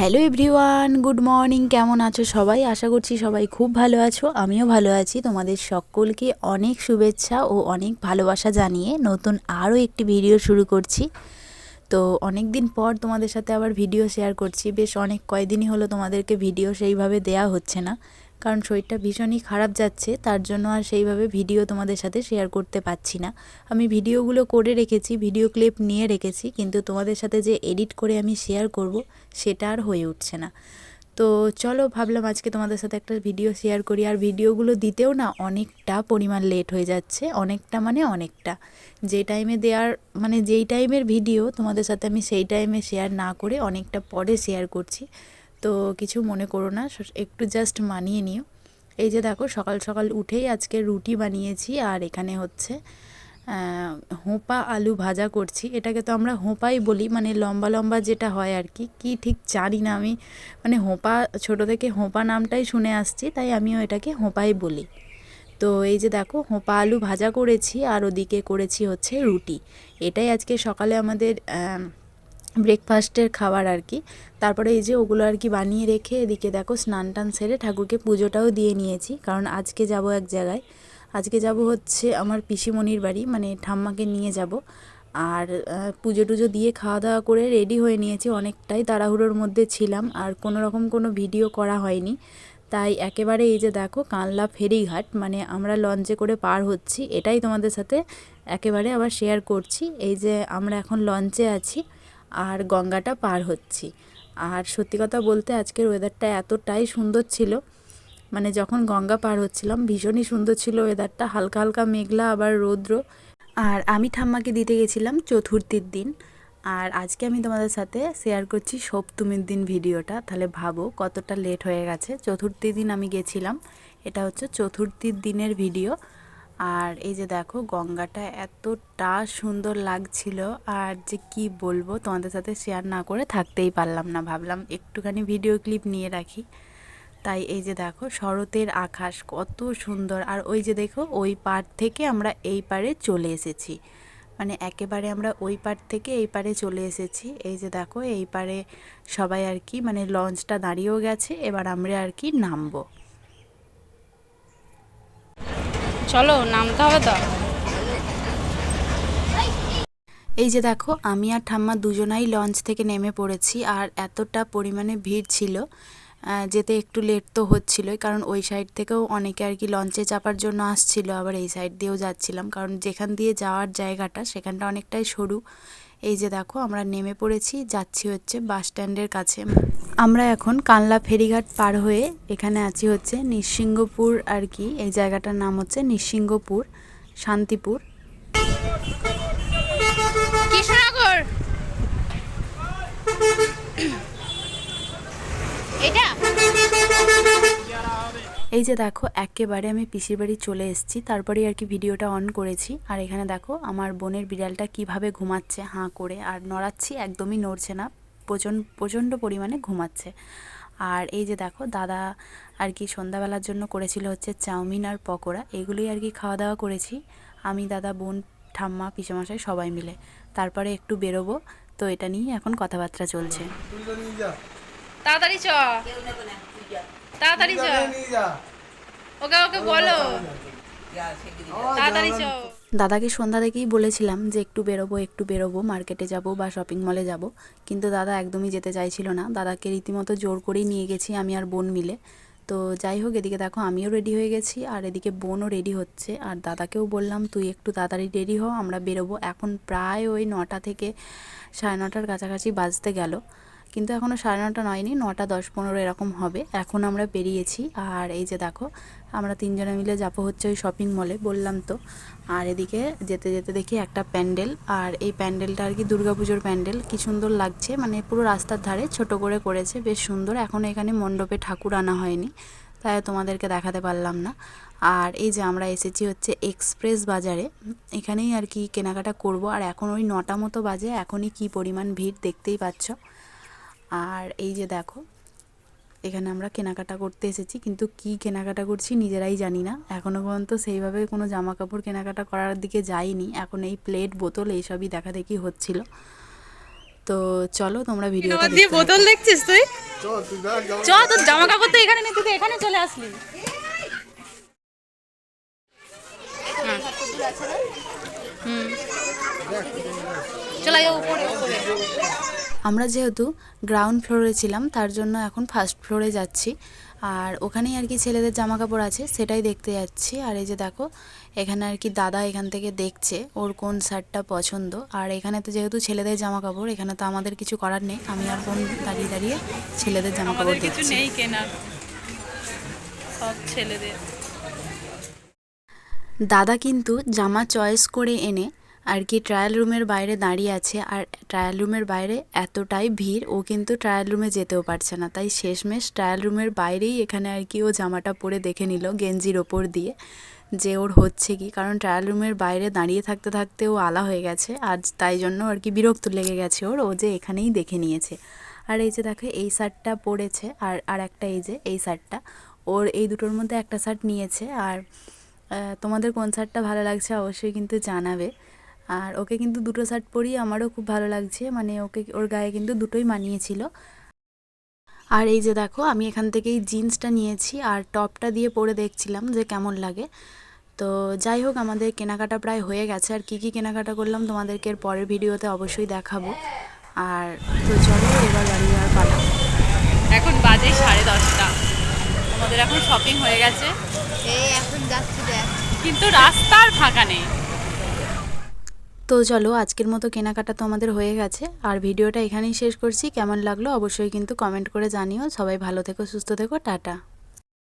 Hello everyone, good morning, কেমন আছো সবাই? আশা করছি সবাই খুব ভালো আছো, আমিও ভালো আছি। তোমাদের সকলকে অনেক শুভেচ্ছা ও অনেক ভালোবাসা জানিয়ে নতুন আরও একটি ভিডিও শুরু করছি। তো অনেক দিন পর তোমাদের সাথে আবার ভিডিও শেয়ার করছি, বেশ অনেক কয়দিনই হলো তোমাদেরকে ভিডিও সেইভাবে দেয়া হচ্ছে না। কারণ শরীরটা ভীষণই খারাপ যাচ্ছে, তার জন্য আর সেইভাবে ভিডিও তোমাদের সাথে শেয়ার করতে পারছি না। আমি ভিডিওগুলো করে রেখেছি ভিডিও ক্লিপ নিয়ে রেখেছি, কিন্তু তোমাদের সাথে যে এডিট করে আমি শেয়ার করব, সেটা আর হয়ে উঠছে না। তো চলো ভাবলাম আজকে তোমাদের সাথে একটা ভিডিও শেয়ার করি, আর ভিডিওগুলো দিতেও না অনেকটা পরিমাণ লেট হয়ে যাচ্ছে, অনেকটা মানে অনেকটা। যে টাইমে দেওয়ার মানে যেই টাইমের ভিডিও তোমাদের সাথে আমি সেই টাইমে শেয়ার না করে অনেকটা পরে শেয়ার করছি। তো কিছু মনে করো না একটু জাস্ট মানিয়ে নিও। এই যে দেখো, সকাল সকাল উঠেই আজকে রুটি বানিয়েছি আর এখানে হচ্ছে হোঁপা আলু ভাজা করছি। এটাকে তো আমরা হোঁপাই বলি মানে লম্বা লম্বা যেটা হয় আর কি। কী ঠিক জানি না আমি মানে হোঁপা, ছোটো থেকে হোঁপা নামটাই শুনে আসছি, তাই আমিও এটাকে হোঁপাই বলি। তো এই যে দেখো, হোঁপা আলু ভাজা করেছি আর ওদিকে করেছি হচ্ছে রুটি। এটাই আজকে সকালে আমাদের ব্রেকফাস্টের খাবার আর কি তারপরে এই যে ওগুলো আর কি বানিয়ে রেখে এদিকে দেখো স্নান টান সেরে ঠাকুরকে পুজোটাও দিয়ে নিয়েছি, কারণ আজকে যাব এক জায়গায়। আজকে যাব হচ্ছে আমার পিসিমণির বাড়ি মানে ঠাম্মাকে নিয়ে যাব। আর পুজো টুজো দিয়ে খাওয়া দাওয়া করে রেডি হয়ে নিয়েছি, অনেকটাই তাড়াহুড়োর মধ্যে ছিলাম, আর কোনো রকম কোনো ভিডিও করা হয়নি। তাই একেবারে এই যে দেখো কানলা ফেরিঘাট মানে আমরা লঞ্চে করে পার হচ্ছি, এটাই তোমাদের সাথে একেবারে আবার শেয়ার করছি। এই যে আমরা এখন লঞ্চে আছি আর গঙ্গাটা পার হচ্ছি। আর সত্যি কথা বলতে আজকের ওয়েদারটা এতটাই সুন্দর ছিল মানে যখন গঙ্গা পার হচ্ছিলাম, ভীষণই সুন্দর ছিল ওয়েদারটা হালকা হালকা মেঘলা, আবার রৌদ্র। আর আমি ঠাম্মাকে দিতে গেছিলাম চতুর্থীর দিন। আর আজকে আমি তোমাদের সাথে শেয়ার করছি সপ্তমীর দিন ভিডিওটা তাহলে ভাবো কতটা লেট হয়ে গেছে। চতুর্থীর দিন আমি গেছিলাম, এটা হচ্ছে চতুর্থীর দিনের ভিডিও আর এই যে দেখো, গঙ্গাটা এতটা সুন্দর লাগছিল আর যে কি বলব, তোমাদের সাথে শেয়ার না করে থাকতেই পারলাম না। ভাবলাম একটুখানি ভিডিও ক্লিপ নিয়ে রাখি। তাই এই যে দেখো, শরতের আকাশ কত সুন্দর। আর ওই যে দেখো, ওই পার থেকে আমরা এই পারে চলে এসেছি। মানে একেবারে আমরা ওই পার থেকে এই পারে চলে এসেছি। এই যে দেখো, এই পারে সবাই আর কি মানে লঞ্চটা দাঁড়িয়েও গেছে, এবার আমরা আর কি নামবো। চলো, নামতে হবে তো। এই যে দেখো, আমি আর ঠাম্মা দুজনাই লঞ্চ থেকে নেমে পড়েছি, আর এতটা পরিমাণে ভিড় ছিল যেতে একটু লেট তো হচ্ছিলোই, কারণ ওই সাইড থেকেও অনেকে আর কি লঞ্চে চাপার জন্য আসছিল, আবার এই সাইড দিয়েও যাচ্ছিলাম, কারণ যেখান দিয়ে যাওয়ার জায়গাটা, সেখানটা অনেকটাই সরু। এই যে দেখো, আমরা নেমে পড়েছি, যাচ্ছি হচ্ছে বাস স্ট্যান্ডের কাছে। আমরা এখন কানলা ফেরিঘাট পার হয়ে এখানে আছি হচ্ছে নিঃসিংহপুর আর কি। এই জায়গাটার নাম হচ্ছে নিঃসিংহপুর, শান্তিপুর কৃষ্ণনগর এটা এই যে দেখো একেবারে আমি পিসির বাড়ি চলে এসেছি। তারপরে আর কি ভিডিওটা অন করেছি। আর এখানে দেখো আমার বোনের বিড়ালটা কীভাবে ঘুমাচ্ছে হাঁ করে। আর নড়াচ্ছি একদমই নড়ছে না প্রচণ্ড প্রচণ্ড পরিমাণে ঘুমাচ্ছে। আর এই যে দেখো দাদা আর কি সন্ধ্যাবেলার জন্য করেছিল হচ্ছে চাউমিন আর পকোড়া। এগুলোই আর কি খাওয়া দাওয়া করেছি। আমি দাদা বোন ঠাম্মা পিসেমশাই সবাই মিলে। তারপরে একটু বেরোবো। তো এটা নিয়ে এখন কথাবার্তা চলছে। তাড়াতাড়ি চ। তাড়াতাড়ি চ ওকে ওকে বলো। তাড়াতাড়ি চ দাদাকে সন্ধ্যা থেকেই বলেছিলাম যে একটু বেরোবো একটু বেরোবো মার্কেটে যাব বা শপিং মলে যাব। কিন্তু দাদা একদমই যেতে চাইছিল না। দাদাকে রীতিমতো জোর করেই নিয়ে গেছি আমি আর বোন মিলে। তো যাই হোক এদিকে দেখো আমিও রেডি হয়ে গেছি আর এদিকে বোনও রেডি হচ্ছে। আর দাদাকেও বললাম তুই একটু তাড়াতাড়ি রেডি হ আমরা বেরোবো। এখন প্রায় ওই নটা থেকে সাড়ে নটার কাছাকাছি বাজতে গেল। কিন্তু এখনও সাড়ে নটা নয়নি, নটা দশ পনেরো এরকম হবে। এখন আমরা বেরিয়েছি, আর এই যে দেখো, আমরা তিনজনে মিলে যাব হচ্ছে ওই শপিং মলে বললাম তো। আর এদিকে যেতে যেতে দেখি একটা প্যান্ডেল, আর এই প্যান্ডেলটা আর কি দুর্গাপুজোর প্যান্ডেল। কি সুন্দর লাগছে মানে পুরো রাস্তার ধারে ছোট করে করেছে, বেশ সুন্দর। এখন এখানে মণ্ডপে ঠাকুর আনা হয়নি, তাই তোমাদেরকে দেখাতে পারলাম না। আর এই যে আমরা এসেছি হচ্ছে এক্সপ্রেস বাজারে, এখানেই আর কি কেনাকাটা করব। আর এখন ওই নটা মতো বাজে, এখনই কি পরিমাণ ভিড় দেখতেই পাচ্ছ। আর এই যে দেখো এখানে আমরা কেনাকাটা করতে এসেছি কিন্তু কি কেনাকাটা করছি নিজেরাই জানি না। এখনও পর্যন্ত সেইভাবে কোনো জামা কাপড় কেনাকাটা করার দিকে যাইনি। এখন এই প্লেট বোতল এইসবই দেখা দেখি হচ্ছিল। তো চলো তোমরা ভিডিওটা দিয়ে বোতল দেখছিস তুই? চ তোর জামা কাপড় তো এখানে নেই তুই এখানে চলে আসলি। হুম। চলে যাও উপরে উপরে। আমরা যেহেতু গ্রাউন্ড ফ্লোরে ছিলাম তার জন্য এখন ফার্স্ট ফ্লোরে যাচ্ছি। আর ওখানেই আর কি ছেলেদের জামা কাপড় আছে সেটাই দেখতে যাচ্ছি। আর এই যে দেখো এখানে আর কি দাদা এখান থেকে দেখছে ওর কোন শার্টটা পছন্দ। আর এখানে তো যেহেতু ছেলেদের জামা কাপড় এখানে তো আমাদের কিছু করার নেই। আমি আর বোন দাঁড়িয়ে দাঁড়িয়ে ছেলেদের জামা কাপড় দেখছি। নেই কেনার। সব ছেলেদের। দাদা কিন্তু জামা চয়েস করে এনে আর কি ট্রায়াল রুমের বাইরে দাঁড়িয়ে আছে। আর ট্রায়াল রুমের বাইরে এতটাই ভিড়, ও কিন্তু ট্রায়াল রুমে যেতেও পারছে না। তাই শেষমেশ ট্রায়াল রুমের বাইরেই এখানে আর কি ও জামাটা পরে দেখে নিল গেঞ্জির ওপর দিয়ে যে ওর হচ্ছে কি। কারণ ট্রায়াল রুমের বাইরে দাঁড়িয়ে থাকতে থাকতে ও আলা হয়ে গেছে। আর তাই জন্য আর কি বিরক্ত লেগে গেছে ওর। ও যে এখানেই দেখে নিয়েছে। আর এই যে দেখো, এই শার্টটা পরেছে। আর আর একটা এই যে, এই শার্টটা। ওর এই দুটোর মধ্যে একটা শার্ট নিয়েছে। আর তোমাদের কোন শার্টটা ভালো লাগছে অবশ্যই কিন্তু জানাবে। আর ওকে কিন্তু দুটো শার্ট পরিয়ে আমারও খুব ভালো লাগছে। মানে ওকে ওর গায়ে কিন্তু দুটোই মানিয়েছিল। আর এই যে দেখো আমি এখান থেকেই জিন্সটা নিয়েছি আর টপটা দিয়ে পরে দেখছিলাম যে কেমন লাগে। তো যাই হোক আমাদের কেনাকাটা প্রায় হয়ে গেছে। আর কি কি কেনাকাটা করলাম তোমাদেরকে এর পরের ভিডিওতে অবশ্যই দেখাবো। আর তো চলো এবার বাড়ি আর পালা এখন বাজে সাড়ে দশটা। আমাদের এখন শপিং হয়ে গেছে। এই এখন যাচ্ছি দেখ। কিন্তু রাস্তার ফাঁকা নেই। তো চলো, আজকের মতো কেনাকাটা তো আমাদের হয়ে গেছে। আর ভিডিওটা এখানেই শেষ করছি। কেমন লাগল অবশ্যই কিন্তু কমেন্ট করে জানিও। সবাই ভালো থেকো, সুস্থ থেকো, টাটা।